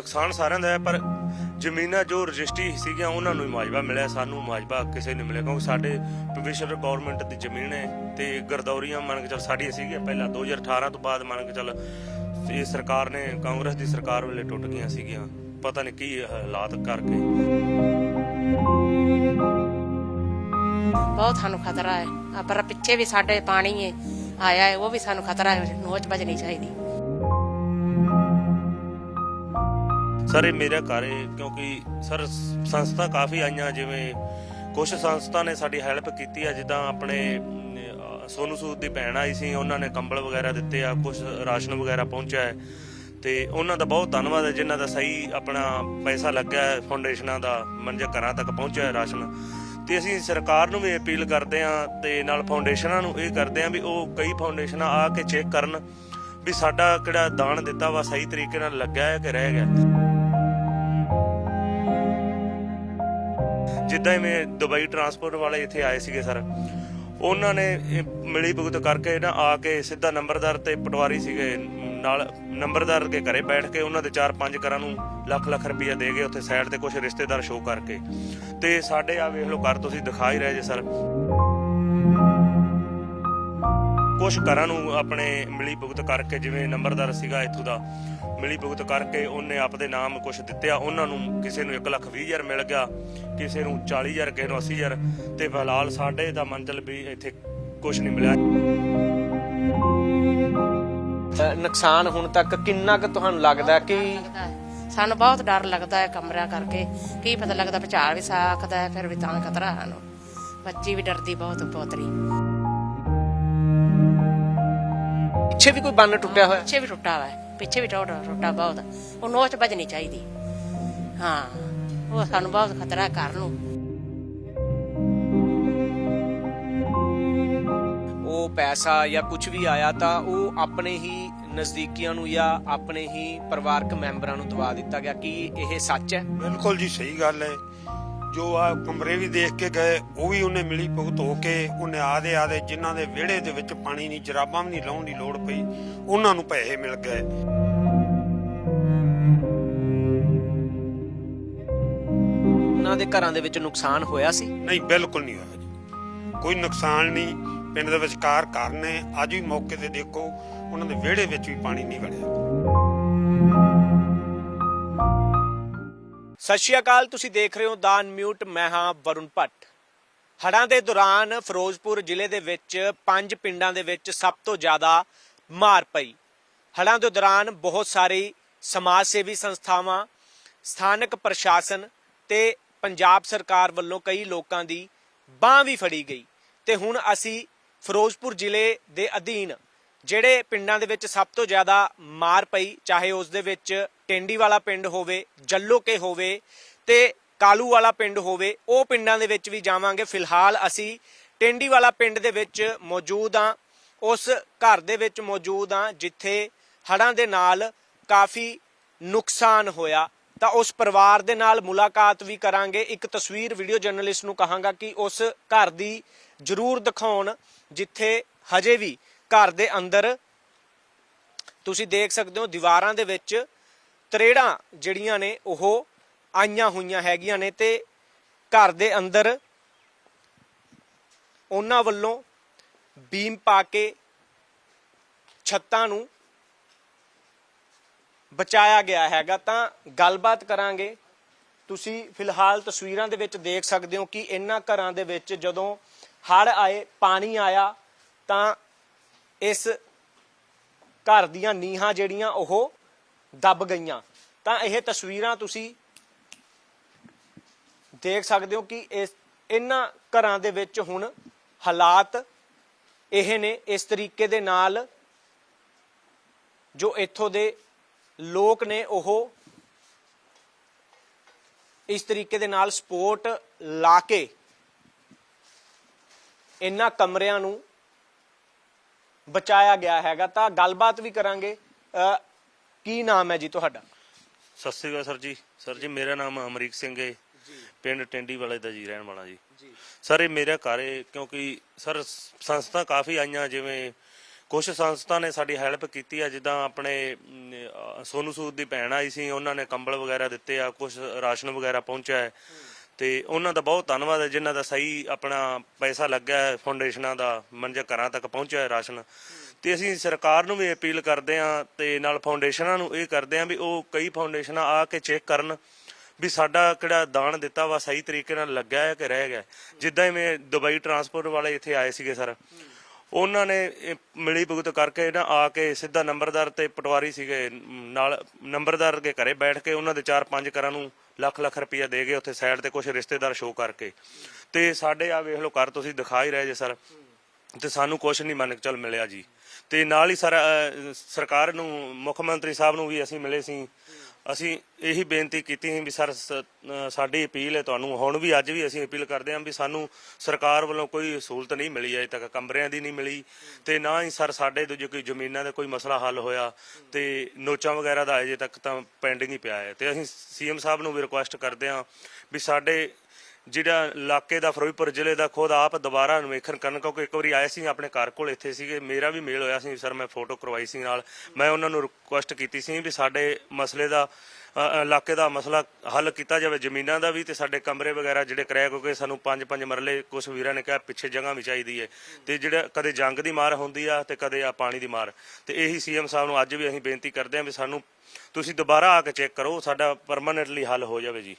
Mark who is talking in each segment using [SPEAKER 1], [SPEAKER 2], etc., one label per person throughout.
[SPEAKER 1] ਨੁਕਸਾਨ ਸਾਰਿਆਂ ਦਾ ਹੈ, ਪਰ ਜ਼ਮੀਨਾਂ ਜੋ ਰਜਿਸਟਰੀ ਸੀਗੀਆਂ, ਉਹਨਾਂ ਨੂੰ ਹੀ ਮੁਆਵਜ਼ਾ ਮਿਲਿਆ। ਸਾਨੂੰ ਮੁਆਵਜ਼ਾ ਕਿਸੇ ਨੂੰ ਮਿਲਿਆ, ਕਿਉਂਕਿ ਸਾਡੇ ਪ੍ਰੋਵਿਸ਼ਨਲ ਗਵਰਨਮੈਂਟ ਦੀ ਜ਼ਮੀਨ ਹੈ ਤੇ ਗਰਦੌਰੀਆਂ ਮੰਨ ਕੇ ਚੱਲ ਸਾਡੀਆਂ ਸੀਗੀਆਂ ਪਹਿਲਾਂ 2018 ਤੋਂ ਬਾਅਦ ਮੰਨ ਕੇ ਚੱਲ ਇਹ ਸਰਕਾਰ ਨੇ, ਕਾਂਗਰਸ ਦੀ ਸਰਕਾਰ ਵੇਲੇ ਟੁੱਟ ਗਈਆਂ ਸੀਗੀਆਂ। ਪਤਾ ਨਹੀਂ ਕੀ ਹਾਲਾਤ ਕਰਕੇ।
[SPEAKER 2] ਬਹੁਤ ਸਾਨੂੰ ਖਤਰਾ ਹੈ। ਆ ਪਰ ਪਿੱਛੇ ਵੀ ਸਾਡੇ ਪਾਣੀ ਹੈ ਆਇਆ ਹੈ, ਉਹ ਵੀ ਸਾਨੂੰ ਖਤਰਾ ਹੈ, ਨੋਚ ਬਜਣੀ ਚਾਹੀਦੀ।
[SPEAKER 1] ਸਰ ਇਹ ਮੇਰਾ ਘਰ ਹੈ ਕਿਉਂਕਿ ਸਰ ਸੰਸਥਾ ਕਾਫੀ ਆਈਆਂ ਜਿਵੇਂ ਕੁਝ ਸੰਸਥਾ ਨੇ ਸਾਡੀ ਹੈਲਪ ਕੀਤੀ ਆ ਜਿੱਦਾਂ ਆਪਣੇ ਅਮ, ਸੋਨੂ ਸੂਦ ਦੀ ਭੈਣ ਆਈ ਸੀ ਉਹਨਾਂ ਨੇ ਕੰਬਲ ਵਗੈਰਾ ਦਿੱਤੇ ਆ ਕੁਝ ਰਾਸ਼ਨ ਵਗੈਰਾ ਪਹੁੰਚਿਆ ਹੈ। ਤੇ ਉਹਨਾਂ ਦਾ ਬਹੁਤ ਧੰਨਵਾਦ ਹੈ ਜਿਨ੍ਹਾਂ ਦਾ ਸਹੀ ਆਪਣਾ ਪੈਸਾ ਲੱਗਿਆ ਹੈ ਫਾਊਂਡੇਸ਼ਨਾਂ ਦਾ ਮੰਜੇ ਘਰਾਂ ਤੱਕ ਪਹੁੰਚਿਆ ਹੈ ਰਾਸ਼ਨ। ਤੇ ਅਸੀਂ ਸਰਕਾਰ ਨੂੰ ਵੀ ਅਪੀਲ ਕਰਦੇ ਆ ਤੇ ਨਾਲ ਫਾਊਂਡੇਸ਼ਨਾਂ ਨੂੰ ਇਹ ਕਰਦੇ ਆ ਵੀ ਉਹ ਕਈ ਫਾਊਂਡੇਸ਼ਨਾਂ ਆ ਕੇ ਚੈੱਕ ਕਰਨ ਵੀ ਸਾਡਾ ਕਿਹੜਾ ਦਾਨ ਦਿੱਤਾ ਵਾ ਸਹੀ ਤਰੀਕੇ ਨਾਲ ਲੱਗਿਆ ਹੈ ਕਿ ਰਹਿ ਗਿਆ। ਜਿੱਦਾਂ ਹੀ ਮੈਂ ਦੁਬਈ ਟਰਾਂਸਪੋਰਟ ਵਾਲੇ ਇੱਥੇ ਆਏ ਸੀਗੇ ਸਰ, ਉਹਨਾਂ ਨੇ ਮਿਲੀ ਭੁਗਤ ਕਰਕੇ ਨਾ ਆ ਕੇ ਸਿੱਧਾ ਨੰਬਰਦਾਰ ਤੇ ਪਟਵਾਰੀ ਸੀਗੇ, ਨਾਲ ਨੰਬਰਦਾਰ ਕੇ ਘਰੇ ਬੈਠ ਕੇ ਉਹਨਾਂ ਦੇ 4-5 ਘਰਾਂ ਨੂੰ ਲੱਖ ਲੱਖ ਰੁਪਈਆ ਦੇ ਗਏ ਉੱਥੇ ਸਾਈਡ ਤੇ ਕੁਝ ਰਿਸ਼ਤੇਦਾਰ ਸ਼ੋਅ ਕਰਕੇ। ਤੇ ਸਾਡੇ ਆ ਵੇਖ ਲਓ ਘਰ ਤੁਸੀਂ ਦਿਖਾ ਹੀ ਰਹੇ ਜੇ ਸਰ। ਕੁਝ ਘਰਾਂ ਨੂੰ ਆਪਣੇ ਮਿਲੀ ਭੁਗਤ ਕਰਕੇ ਜਿਵੇਂ ਨੰਬਰਦਾਰ ਸੀਗਾ ਇੱਥੋਂ ਦਾ ਮਿਲੀ ਭੁਗਤ ਕਰਕੇ ਉਹਨੇ ਆਪਦੇ ਨਾਮ ਕੁਝ ਦਿੱਤੇ ਆ ਉਹਨਾਂ ਨੂੰ ਕਿਸੇ ਨੂੰ 1 ਲੱਖ 20 ਹਜ਼ਾਰ ਮਿਲ ਗਿਆ ਕਿਸੇ ਨੂੰ 40 ਹਜ਼ਾਰ ਕਿਸੇ ਨੂੰ 80 ਹਜ਼ਾਰ। ਤੇ ਫਿਲਹਾਲ ਸਾਡੇ ਦਾ ਮੰਜ਼ਲ ਵੀ ਇੱਥੇ ਕੁਝ ਨਹੀਂ ਮਿਲਿਆ।
[SPEAKER 3] ਨੁਕਸਾਨ ਹੁਣ ਤੱਕ ਕਿੰਨਾ ਕੁ ਤੁਹਾਨੂੰ ਲੱਗਦਾ ਕਿ।
[SPEAKER 2] ਸਾਨੂੰ ਬਹੁਤ ਡਰ ਲੱਗਦਾ ਹੈ ਕਮਰਿਆਂ ਕਰਕੇ। ਕੀ ਪਤਾ ਲੱਗਦਾ ਵਿਚਾਰ ਵੀ ਸਕਦਾ ਹੈ ਫਿਰ ਵੀ ਤਾਂ ਖਤਰਾ ਹੈ ਸਾਨੂੰ। ਬੱਚੀ ਵੀ ਡਰਦੀ ਬਹੁਤ ਪੋਤਰੀ।
[SPEAKER 3] ਪਿੱਛੇ ਵੀ ਕੋਈ ਬੰਨ ਟੁੱਟਿਆ ਹੋਇਆ?
[SPEAKER 2] ਪਿੱਛੇ ਵੀ ਟੁੱਟਾ ਵਾ ਹੈ, ਪਿੱਛੇ ਵੀ ਟੁੱਟਾ ਟੁੱਟਾ ਬਹੁਤ। ਉਹ ਨੋਚ ਬਜਣੀ ਚਾਹੀਦੀ। ਹਾਂ। ਉਹ ਸਾਨੂੰ ਬਹੁਤ ਖਤਰਾ ਹੈ ਘਰ ਨੂੰ।
[SPEAKER 3] ਉਹ ਪੈਸਾ ਜਾਂ ਕੁਝ ਵੀ ਆਇਆ ਤਾਂ ਉਹ ਆਪਣੇ ਹੀ ਨਜ਼ਦੀਕੀਆਂ ਨੂੰ ਜਾਂ ਆਪਣੇ ਹੀ ਪਰਿਵਾਰਕ ਮੈਂਬਰਾਂ ਨੂੰ ਦਵਾ ਦਿੱਤਾ ਗਿਆ। ਕਿ ਇਹ ਸੱਚ ਹੈ?
[SPEAKER 4] ਬਿਲਕੁਲ ਜੀ ਸਹੀ ਗੱਲ ਹੈ। ਜੋ ਆ ਕਮਰੇ ਵੀ ਦੇਖ ਕੇ ਗਏ ਉਹ ਵੀ ਉਹਨੇ ਮਿਲੀ ਭੁਗਤ ਹੋ ਕੇ ਉਹਨੇ ਆਦੇ ਆਦੇ ਜਿਨ੍ਹਾਂ ਦੇ ਵਿਹੜੇ ਦੇ ਵਿੱਚ ਪਾਣੀ ਨਹੀਂ ਜਰਾਬਾਂ ਵੀ ਨਹੀਂ ਲਾਉਣ ਦੀ ਲੋੜ ਪਈ ਉਹਨਾਂ ਨੂੰ ਪੈਸੇ ਮਿਲ ਗਏ।
[SPEAKER 3] ਉਹਨਾਂ ਦੇ ਘਰਾਂ ਦੇ ਵਿੱਚ ਨੁਕਸਾਨ ਹੋਇਆ ਸੀ?
[SPEAKER 4] ਨਹੀਂ ਬਿਲਕੁਲ ਨਹੀਂ ਹੋਇਆ ਜੀ। ਕੋਈ ਨੁਕਸਾਨ ਨਹੀਂ ਪਿੰਡ ਦੇ ਵਿਚਕਾਰ ਘਰ ਨੇ ਅੱਜ ਵੀ ਮੌਕੇ ਤੇ ਦੇਖੋ ਉਹਨਾਂ ਦੇ ਵਿਹੜੇ ਵਿੱਚ ਵੀ ਪਾਣੀ ਨਹੀਂ ਵੜਿਆ।
[SPEAKER 3] ਸਤਿ ਸ਼੍ਰੀ ਅਕਾਲ, ਤੁਸੀਂ ਦੇਖ ਰਹੇ ਹੋ ਦਾਨ ਮਿਊਟ ਮੈਂ ਹਾਂ ਵਰੁਣ ਭੱਟ। ਹੜ੍ਹਾਂ ਦੇ ਦੌਰਾਨ ਫਿਰੋਜ਼ਪੁਰ ਜ਼ਿਲ੍ਹੇ ਦੇ ਵਿੱਚ ਪੰਜ ਪਿੰਡਾਂ ਦੇ ਵਿੱਚ ਸਭ ਤੋਂ ਜ਼ਿਆਦਾ ਮਾਰ ਪਈ। ਹੜ੍ਹਾਂ ਦੇ ਦੌਰਾਨ ਬਹੁਤ ਸਾਰੀ ਸਮਾਜ ਸੇਵੀ ਸੰਸਥਾਵਾਂ, ਸਥਾਨਕ ਪ੍ਰਸ਼ਾਸਨ ਤੇ ਪੰਜਾਬ ਸਰਕਾਰ ਵੱਲੋਂ ਕਈ ਲੋਕਾਂ ਦੀ ਬਾਹ ਵੀ ਫੜੀ ਗਈ। ਤੇ ਹੁਣ ਅਸੀਂ ਫਿਰੋਜ਼ਪੁਰ ਜ਼ਿਲ੍ਹੇ ਦੇ ਅਧੀਨ, ਜਿਹੜੇ ਪਿੰਡਾਂ ਦੇ ਵਿੱਚ ਸਭ ਤੋਂ ਜ਼ਿਆਦਾ ਮਾਰ ਪਈ, ਚਾਹੇ ਉਸ ਦੇ ਵਿੱਚ ਟੈਂਡੀ ਵਾਲਾ ਪਿੰਡ ਹੋਵੇ ਜੱਲੋਕੇ ਹੋਵੇ ਤੇ ਕਾਲੂ ਵਾਲਾ ਪਿੰਡ ਹੋਵੇ, ਉਹ ਪਿੰਡਾਂ ਦੇ ਵਿੱਚ ਵੀ ਜਾਵਾਂਗੇ। ਫਿਲਹਾਲ ਅਸੀਂ ਟੈਂਡੀ ਵਾਲਾ ਪਿੰਡ ਦੇ ਵਿੱਚ ਮੌਜੂਦ ਹਾਂ। ਉਸ ਘਰ ਦੇ ਵਿੱਚ ਮੌਜੂਦ ਹਾਂ, ਜਿੱਥੇ ਹੜ੍ਹਾਂ ਦੇ ਨਾਲ ਕਾਫੀ ਨੁਕਸਾਨ ਹੋਇਆ। ਤਾਂ ਉਸ ਪਰਿਵਾਰ ਦੇ ਨਾਲ ਮੁਲਾਕਾਤ ਵੀ ਕਰਾਂਗੇ। ਇੱਕ ਤਸਵੀਰ ਵੀਡੀਓ ਜਰਨਲਿਸਟ ਨੂੰ ਕਹਾਂਗਾ ਕਿ ਉਸ ਘਰ ਦੀ ਜ਼ਰੂਰ ਦਿਖਾਉਣ, ਜਿੱਥੇ ਹਜੇ ਵੀ ਘਰ ਦੇ ਅੰਦਰ ਤੁਸੀਂ ਦੇਖ ਸਕਦੇ ਹੋ, ਦੀਵਾਰਾਂ ਦੇ ਵਿੱਚ ਤਰੇੜਾਂ ਜਿਹੜੀਆਂ ਨੇ ਉਹ ਆਈਆਂ ਹੋਈਆਂ ਹੈਗੀਆਂ ਨੇ ਤੇ ਘਰ ਦੇ ਅੰਦਰ ਉਹਨਾਂ ਵੱਲੋਂ ਬੀਮ ਪਾ ਕੇ ਛੱਤਾਂ ਨੂੰ ਬਚਾਇਆ ਗਿਆ ਹੈਗਾ। ਤਾਂ ਗੱਲਬਾਤ ਕਰਾਂਗੇ। ਤੁਸੀਂ ਫਿਲਹਾਲ ਤਸਵੀਰਾਂ ਦੇ ਵਿੱਚ ਦੇਖ ਸਕਦੇ ਹੋ ਕਿ ਇਹਨਾਂ ਘਰਾਂ ਦੇ ਵਿੱਚ ਜਦੋਂ ਹੜ੍ਹ ਆਏ, ਪਾਣੀ ਆਇਆ, ਤਾਂ ਇਸ ਘਰ ਦੀਆਂ ਨੀਹਾਂ ਜਿਹੜੀਆਂ ਉਹ ਦੱਬ ਗਈਆਂ। ਤਾਂ ਇਹ ਤਸਵੀਰਾਂ ਤੁਸੀਂ ਦੇਖ ਸਕਦੇ ਹੋ ਕਿ ਇਸ ਇਹਨਾਂ ਘਰਾਂ ਦੇ ਵਿੱਚ ਹੁਣ ਹਾਲਾਤ ਇਹ ਨੇ। ਇਸ ਤਰੀਕੇ ਦੇ ਨਾਲ ਜੋ ਇੱਥੋਂ ਦੇ ਲੋਕ ਨੇ ਉਹ ਇਸ ਤਰੀਕੇ ਦੇ ਨਾਲ ਸਪੋਰਟ ਲਾ ਕੇ ਇਹਨਾਂ ਕਮਰਿਆਂ ਨੂੰ ਬਚਾਇਆ ਗਿਆ ਹੈਗਾ। ਤਾਂ ਗੱਲਬਾਤ ਵੀ ਕਰਾਂਗੇ। ਅ, ਕੀ ਨਾਮ ਹੈ ਜੀ ਤੁਹਾਡਾ?
[SPEAKER 1] ਸਤਿ ਸ੍ਰੀ ਅਕਾਲ ਸਰ ਜੀ। ਸਰ ਜੀ ਮੇਰਾ ਨਾਮ ਅਮਰੀਕ ਸਿੰਘ ਹੈ। ਪਿੰਡ ਟੈਂਡੀ ਵਾਲੇ ਦਾ ਜੀ ਰਹਿਣ ਵਾਲਾ ਜੀ। ਸਰ ਇਹ ਮੇਰਾ ਘਰ ਹੈ ਕਿਉਂਕਿ ਸਰ ਸੰਸਥਾ ਕਾਫੀ ਆਈਆਂ ਜਿਵੇਂ ਕੁਝ ਸੰਸਥਾ ਨੇ ਸਾਡੀ ਹੈਲਪ ਕੀਤੀ ਆ ਜਿੱਦਾਂ ਆਪਣੇ ਸੋਨੂ ਸੂਦ ਦੀ ਭੈਣ ਆਈ ਸੀ ਉਹਨਾਂ ਨੇ ਕੰਬਲ ਵਗੈਰਾ ਦਿੱਤੇ ਆ ਕੁਝ ਰਾਸ਼ਨ ਵਗੈਰਾ ਪਹੁੰਚਿਆ ਹੈ। ਤੇ ਉਹਨਾਂ ਦਾ ਬਹੁਤ ਧੰਨਵਾਦ ਹੈ ਜਿਨ੍ਹਾਂ ਦਾ ਸਹੀ ਆਪਣਾ ਪੈਸਾ ਲੱਗਾ ਹੈ ਫਾਊਂਡੇਸ਼ਨਾਂ ਦਾ ਮੰਜੇ ਘਰਾਂ ਤੱਕ ਪਹੁੰਚਿਆ ਹੈ ਰਾਸ਼ਨ। ਤੇ ਅਸੀਂ ਸਰਕਾਰ ਨੂੰ ਵੀ ਅਪੀਲ ਕਰਦੇ ਹਾਂ ਤੇ ਨਾਲ ਫਾਊਂਡੇਸ਼ਨਾਂ ਨੂੰ ਇਹ ਕਰਦੇ ਹਾਂ ਵੀ ਉਹ ਕਈ ਫਾਊਂਡੇਸ਼ਨਾਂ ਆ ਕੇ ਚੈੱਕ ਕਰਨ ਵੀ ਸਾਡਾ ਕਿਹੜਾ ਦਾਨ ਦਿੱਤਾ ਵਾ, ਸਹੀ ਤਰੀਕੇ ਨਾਲ ਲੱਗਿਆ ਹੈ ਕਿ ਰਹਿ ਗਿਆ ਜਿੱਦਾਂ ਮੈਂ ਦੁਬਈ ਟਰਾਂਸਪੋਰਟ ਵਾਲੇ ਇੱਥੇ ਆਏ ਸੀਗੇ ਸਰ, ਉਹਨਾਂ ਨੇ ਇਹ ਮਿਲੀ ਭੁਗਤ ਕਰਕੇ ਨਾ ਆ ਕੇ ਸਿੱਧਾ ਨੰਬਰਦਾਰ ਤੇ ਪਟਵਾਰੀ ਸੀਗੇ, ਨਾਲ ਨੰਬਰਦਾਰ ਦੇ ਘਰੇ ਬੈਠ ਕੇ ਉਹਨਾਂ ਦੇ 4-5 ਘਰਾਂ ਨੂੰ ਲੱਖ ਲੱਖ ਰੁਪਈਆ ਦੇ ਗਏ ਉੱਥੇ ਸਾਈਡ ਤੇ ਕੁਝ ਰਿਸ਼ਤੇਦਾਰ ਸ਼ੋਅ ਕਰਕੇ। ਤੇ ਸਾਡੇ ਆ ਵੇਖ ਲਓ ਘਰ ਤੁਸੀਂ ਦਿਖਾ ਹੀ ਰਹੇ ਜੇ ਸਰ, ਤੇ ਸਾਨੂੰ ਕੁਝ ਨਹੀਂ ਮੰਨ ਕੇ ਚੱਲ ਮਿਲਿਆ ਜੀ। ਤੇ ਨਾਲ ਹੀ ਸਰ ਅਹ, ਸਰਕਾਰ ਨੂੰ ਮੁੱਖ ਮੰਤਰੀ ਸਾਹਿਬ ਨੂੰ ਵੀ ਅਸੀਂ ਮਿਲੇ ਸੀ। ਅਸੀਂ ਇਹੀ ਬੇਨਤੀ ਕੀਤੀ ਸੀ ਵੀ ਸਰ ਸ- ਅਹ, ਸਾਡੀ ਅਪੀਲ ਹੈ ਤੁਹਾਨੂੰ ਹੁਣ ਵੀ ਅੱਜ ਵੀ ਅਸੀਂ ਅਪੀਲ ਕਰਦੇ ਹਾਂ ਵੀ ਸਾਨੂੰ ਸਰਕਾਰ ਵੱਲੋਂ ਕੋਈ ਸਹੂਲਤ ਨਹੀਂ ਮਿਲੀ ਅਜੇ ਤੱਕ ਕਮਰਿਆਂ ਦੀ ਨਹੀਂ ਮਿਲੀ। ਤੇ ਨਾ ਹੀ ਸਰ ਸਾਡੇ ਦੂਜੇ ਕੋਈ ਜ਼ਮੀਨਾਂ ਦਾ ਕੋਈ ਮਸਲਾ ਹੱਲ ਹੋਇਆ ਤੇ ਨੋਚਾਂ ਵਗੈਰਾ ਦਾ ਅਜੇ ਤੱਕ ਤਾਂ ਪੈਂਡਿੰਗ ਹੀ ਪਿਆ ਹੈ। ਤੇ ਅਸੀਂ ਸੀਐਮ ਸਾਹਿਬ ਨੂੰ ਵੀ ਰਿਕੁਐਸਟ ਕਰਦੇ ਹਾਂ ਵੀ ਸਾਡੇ ਜਿਹੜਾ ਇਲਾਕੇ ਦਾ ਫਿਰੋਜ਼ਪੁਰ ਜ਼ਿਲ੍ਹੇ ਦਾ ਖੁਦ ਆਪ ਦੁਬਾਰਾ ਅਨਵੇਖਣ ਕਰਨ ਕਿਉਂਕਿ ਇੱਕ ਵਾਰੀ ਆਏ ਸੀ ਆਪਣੇ ਘਰ ਕੋਲ ਇੱਥੇ ਸੀਗੇ। ਮੇਰਾ ਵੀ ਮੇਲ ਹੋਇਆ ਸੀ ਸਰ ਮੈਂ ਫੋਟੋ ਕਰਵਾਈ ਸੀ ਨਾਲ। ਮੈਂ ਉਹਨਾਂ ਨੂੰ ਰਿਕੁਐਸਟ ਕੀਤੀ ਸੀ ਵੀ ਸਾਡੇ ਮਸਲੇ ਦਾ ਅ, ਇਲਾਕੇ ਦਾ ਮਸਲਾ ਹੱਲ ਕੀਤਾ ਜਾਵੇ ਜ਼ਮੀਨਾਂ ਦਾ ਵੀ ਤੇ ਸਾਡੇ ਕਮਰੇ ਵਗੈਰਾ ਜਿਹੜੇ ਕਿਰਾਏ ਕਿਉਂਕਿ ਸਾਨੂੰ ਪੰਜ ਪੰਜ ਮਰਲੇ ਕੁਝ ਵੀਰਾਂ ਨੇ ਕਿਹਾ ਪਿੱਛੇ ਜਗ੍ਹਾ ਵੀ ਚਾਹੀਦੀ ਹੈ ਤੇ ਜਿਹੜਾ ਕਦੇ ਜੰਗ ਦੀ ਮਾਰ ਹੁੰਦੀ ਆ ਤੇ ਕਦੇ ਆ ਪਾਣੀ ਦੀ ਮਾਰ। ਤੇ ਇਹੀ ਸੀਐਮ ਸਾਹਿਬ ਨੂੰ ਅੱਜ ਵੀ ਅਸੀਂ ਬੇਨਤੀ ਕਰਦੇ ਹਾਂ ਵੀ ਸਾਨੂੰ ਤੁਸੀਂ ਦੁਬਾਰਾ ਆ ਕੇ ਚੈੱਕ ਕਰੋ ਸਾਡਾ ਪਰਮਾਨੈਂਟਲੀ ਹੱਲ ਹੋ ਜਾਵੇ ਜੀ।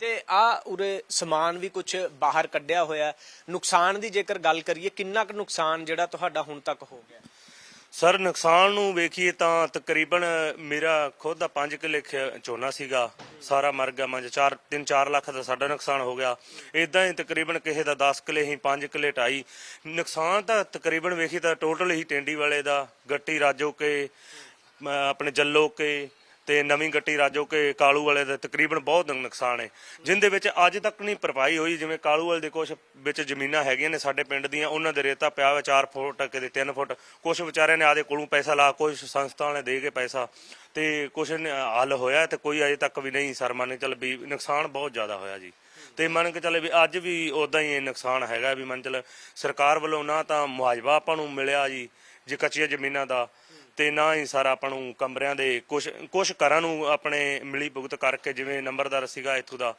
[SPEAKER 3] ਤੇ ਆ ਉਰੇ ਸਮਾਨ ਵੀ ਕੁਝ ਬਾਹਰ ਕੱਢਿਆ ਹੋਇਆ ਨੁਕਸਾਨ ਦੀ ਜੇਕਰ ਗੱਲ ਕਰੀਏ ਕਿੰਨਾ ਕੁ ਨੁਕਸਾਨ ਜਿਹੜਾ ਤੁਹਾਡਾ ਹੁਣ ਤੱਕ ਹੋ ਗਿਆ?
[SPEAKER 1] ਸਰ ਨੁਕਸਾਨ ਨੂੰ ਵੇਖੀਏ ਤਾਂ ਤਕਰੀਬਨ ਮੇਰਾ ਖੁਦ ਦਾ 5 ਕਿੱਲੇ ਖ- ਝੋਨਾ ਸੀਗਾ। ਸਾਰਾ ਮਰ ਗਿਆ ਮੰਜ 4 3 4 ਲੱਖ ਦਾ ਸਾਡਾ ਨੁਕਸਾਨ ਹੋ ਗਿਆ। ਇਦਾਂ ਹੀ ਤਕਰੀਬਨ ਕਿਸੇ ਦਾ 10 ਕਿੱਲੇ ਹੀ 5 ਕਿੱਲੇ ਢਾਈ। ਨੁਕਸਾਨ ਤਾਂ ਤਕਰੀਬਨ ਵੇਖੀ ਤਾਂ ਟੋਟਲ ਹੀ ਟੈਂਡੀ ਵਾਲੇ ਦਾ ਗੱਟੀ ਰਾਜੋ ਕੇ ਮ, ਆਪਣੇ ਜੱਲੋ ਕੇ ਤੇ ਨਵੀਂ ਗੱਟੀ ਰਾਜੋ ਕੇ ਕਾਲੂ ਵਾਲੇ ਦਾ ਤਕਰੀਬਨ ਬਹੁਤ ਨੁਕਸਾਨ ਹੈ ਜਿੰਦੇ ਵਿੱਚ ਅੱਜ ਤੱਕ ਨਹੀਂ ਭਰਪਾਈ ਹੋਈ, ਜਿਵੇਂ ਕਾਲੂ ਵਾਲੇ ਦੇ ਕੁਝ ਵਿੱਚ ਜ਼ਮੀਨਾਂ ਹੈਗੀਆਂ ਨੇ ਸਾਡੇ ਪਿੰਡ ਦੀਆਂ, ਉਹਨਾਂ ਦੇ ਰੇਤਾ ਪਿਆ ਹੋਇਆ 4 ਫੁੱਟ ਕਿਤੇ 3 ਫੁੱਟ। ਕੁਝ ਵਿਚਾਰਿਆਂ ਨੇ ਆਦੇ ਕੋਲੋਂ ਪੈਸਾ ਲਾ ਕੁਝ ਸੰਸਥਾ ਨੇ ਦੇ ਕੇ ਪੈਸਾ, ਤੇ ਕੁਝ ਹੱਲ ਹੋਇਆ ਤੇ ਕੋਈ ਅਜੇ ਤੱਕ ਵੀ ਨਹੀਂ ਸਰ ਮੰਨ ਕੇ ਚੱਲ ਵੀ ਨੁਕਸਾਨ ਬਹੁਤ ਜ਼ਿਆਦਾ ਹੋਇਆ ਜੀ। ਤੇ ਮੰਨ ਕੇ ਚੱਲੇ ਵੀ ਅੱਜ ਵੀ ਉਦਾਂ ਹੀ ਇਹ ਨੁਕਸਾਨ ਹੈਗਾ ਵੀ ਮੰਨ ਚੱਲ ਸਰਕਾਰ ਵੱਲੋਂ ਨਾ ਤਾਂ ਮੁਆਵਜ਼ਾ ਆਪਾਂ ਨੂੰ ਮਿਲਿਆ ਜੀ, ਜੇ ਕੱਚੀਆਂ ਜ਼ਮੀਨਾਂ ਦਾ ਤੇ ਨਾ ਹੀ ਸਾਰਾ ਆਪਾਂ ਨੂੰ ਕਮਰਿਆਂ ਦੇ ਕੁਝ ਕੁਝ ਘਰਾਂ ਨੂੰ ਆਪਣੇ ਮਿਲੀ ਭੁਗਤ ਕਰਕੇ ਜਿਵੇਂ ਨੰਬਰਦਾਰ ਸੀਗਾ ਇੱਥੋਂ ਦਾ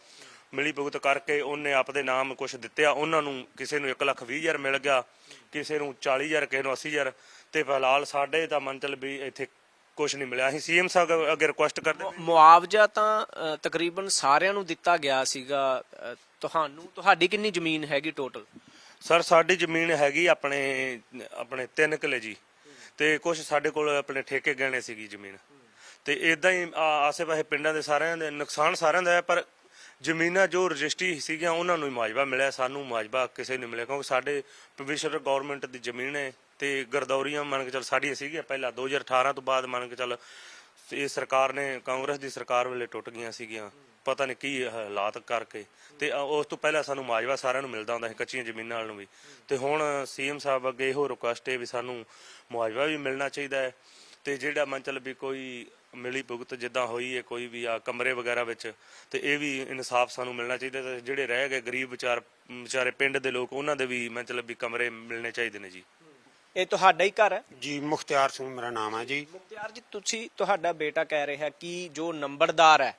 [SPEAKER 1] ਮਿਲੀ ਭੁਗਤ ਕਰਕੇ ਉਹਨੇ ਆਪਦੇ ਨਾਮ ਕੁਝ ਦਿੱਤੇ ਆ ਉਹਨਾਂ ਨੂੰ ਕਿਸੇ ਨੂੰ 1 ਲੱਖ 20 ਹਜ਼ਾਰ ਮਿਲ ਗਿਆ ਕਿਸੇ ਨੂੰ 40 ਹਜ਼ਾਰ ਕਿਸੇ ਨੂੰ 80 ਹਜ਼ਾਰ। ਤੇ ਫਿਲਹਾਲ ਸਾਡੇ ਤਾਂ ਮੰਚਲ ਵੀ ਇੱਥੇ ਕੁਝ ਨਹੀਂ ਮਿਲਿਆ। ਅਸੀਂ ਸੀਐਮ ਸਾਹਿਬ ਅੱਗੇ ਰਿਕੁਐਸਟ ਕਰਦੇ
[SPEAKER 3] ਮੁਆਵਜ਼ਾ ਤਾਂ ਤਕਰੀਬਨ ਸਾਰਿਆਂ ਨੂੰ ਦਿੱਤਾ ਗਿਆ ਸੀਗਾ। ਤੁਹਾਨੂੰ ਤੁਹਾਡੀ ਕਿੰਨੀ ਜ਼ਮੀਨ ਹੈਗੀ ਟੋਟਲ
[SPEAKER 1] ਸਰ ਸਾਡੀ ਜ਼ਮੀਨ ਹੈਗੀ ਆਪਣੇ ਆਪਣੇ 3 ਕਿੱਲੇ ਜੀ। ਤੇ ਕੁਝ ਸਾਡੇ ਕੋਲ ਆਪਣੇ ਠੇਕੇ ਗਹਿਣੇ ਸੀਗੀ ਜ਼ਮੀਨ। ਤੇ ਇਦਾਂ ਹੀ ਆਸੇ-ਪਾਸੇ ਪਿੰਡਾਂ ਦੇ ਸਾਰਿਆਂ ਦੇ ਨੁਕਸਾਨ ਸਾਰਿਆਂ ਦਾ ਹੈ, ਪਰ ਜ਼ਮੀਨਾਂ ਜੋ ਰਜਿਸਟਰੀ ਸੀਗੀਆਂ, ਉਹਨਾਂ ਨੂੰ ਹੀ ਮਿਲਿਆ, ਸਾਨੂੰ ਮੁਆਵਜ਼ਾ ਕਿਸੇ ਨੂੰ ਮਿਲਿਆ, ਕਿਉਂਕਿ ਸਾਡੇ ਪ੍ਰੋਵਿਸ਼ਨਲ ਗਵਰਨਮੈਂਟ ਦੀ ਜ਼ਮੀਨ ਹੈ ਤੇ ਗਰਦੌਰੀਆਂ ਮੰਨ ਕੇ ਚੱਲ ਸਾਡੀਆਂ ਸੀਗੀਆਂ ਪਹਿਲਾਂ 2018 ਤੋਂ ਬਾਅਦ ਮੰਨ ਕੇ ਚੱਲ ਇਹ ਸਰਕਾਰ ਨੇ, ਕਾਂਗਰਸ ਦੀ ਸਰਕਾਰ ਵੇਲੇ ਟੁੱਟ ਗਈਆਂ ਸੀਗੀਆਂ। ਪਤਾ ਨਹੀਂ ਕੀ ਹਾਲਾਤ ਕਰਕੇ। ਤੇ ਅ- ਉਸ ਤੋਂ ਪਹਿਲਾਂ ਸਾਨੂੰ ਮੁਆਵਜ਼ਾ ਸਾਰਿਆਂ ਨੂੰ ਮਿਲਦਾ ਹੁੰਦਾ ਸੀ ਕੱਚੀਆਂ ਜ਼ਮੀਨਾਂ ਵਾਲ ਨੂੰ ਵੀ। ਤੇ ਹੁਣ ਸੀਐਮ ਸਾਹਿਬ ਅੱਗੇ ਇਹੋ ਰਿਕੁਐਸਟ ਹੈ ਵੀ ਸਾਨੂੰ ਮੁਆਵਜ਼ਾ ਵੀ ਮਿਲਣਾ ਚਾਹੀਦਾ ਹੈ। ਤੇ ਜਿਹੜਾ ਮੰਨ ਚੱਲ ਵੀ ਕੋਈ ਮਿਲੀ ਭੁਗਤ ਜਿੱਦਾਂ ਹੋਈ ਹੈ ਕੋਈ ਵੀ ਆ ਕਮਰੇ ਵਗੈਰਾ ਵਿੱਚ ਤੇ ਇਹ ਵੀ ਇਨਸਾਫ ਸਾਨੂੰ ਮਿਲਣਾ ਚਾਹੀਦਾ ਤੇ ਜਿਹੜੇ ਰਹਿ ਗਏ ਗਰੀਬ ਵਿਚਾਰ ਵਿਚਾਰੇ ਪਿੰਡ ਦੇ ਲੋਕ ਉਹਨਾਂ ਦੇ ਵੀ ਮੰਨ ਚੱਲ ਵੀ ਕਮਰੇ ਮਿਲਣੇ ਚਾਹੀਦੇ ਨੇ ਜੀ।
[SPEAKER 3] ਇਹ ਤੁਹਾਡਾ ਹੀ ਘਰ ਹੈ?
[SPEAKER 4] ਜੀ ਮੁਖਤਿਆਰ ਸਿੰਘ ਮੇਰਾ ਨਾਮ ਹੈ ਜੀ।
[SPEAKER 3] ਮੁਖਤਿਆਰ ਜੀ ਤੁਸੀਂ ਤੁਹਾਡਾ ਬੇਟਾ ਕਹਿ ਰਿਹਾ ਕਿ ਜੋ ਨੰਬਰਦਾਰ ਹੈ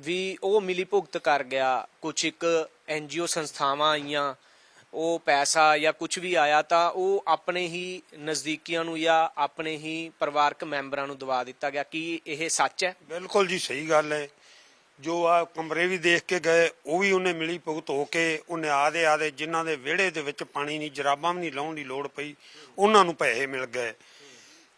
[SPEAKER 3] ਵੀ ਉਹ ਮਿਲੀ ਭੁਗਤ ਕਰ ਗਿਆ। ਕੁਝ ਇੱਕ ਐਨਜੀਓ ਸੰਸਥਾਵਾਂ ਆਈਆਂ, ਉਹ ਪੈਸਾ ਜਾਂ ਕੁਝ ਵੀ ਆਇਆ ਤਾਂ ਉਹ ਆਪਣੇ ਹੀ ਨਜ਼ਦੀਕੀਆਂ ਨੂੰ ਜਾਂ ਆਪਣੇ ਹੀ ਪਰਿਵਾਰਕ ਮੈਂਬਰਾਂ ਨੂੰ ਦਵਾ ਦਿੱਤਾ ਗਿਆ। ਕੀ ਇਹ ਸੱਚ ਹੈ?
[SPEAKER 4] ਬਿਲਕੁਲ ਜੀ, ਸਹੀ ਗੱਲ ਹੈ। ਜੋ ਆ ਕਮਰੇ ਵੀ ਦੇਖ ਕੇ ਗਏ, ਉਹ ਵੀ ਉਹਨੇ ਮਿਲੀ ਭੁਗਤ ਹੋ ਕੇ ਉਹਨੇ ਆਦੇ ਆਦੇ ਜਿਨ੍ਹਾਂ ਦੇ ਵਿਹੜੇ ਦੇ ਵਿੱਚ ਪਾਣੀ ਨਹੀਂ, ਜਰਾਬਾਂ ਵੀ ਨਹੀਂ ਲਾਉਣ ਦੀ ਲੋੜ ਪਈ, ਉਹਨਾਂ ਨੂੰ ਪੈਸੇ ਮਿਲ ਗਏ।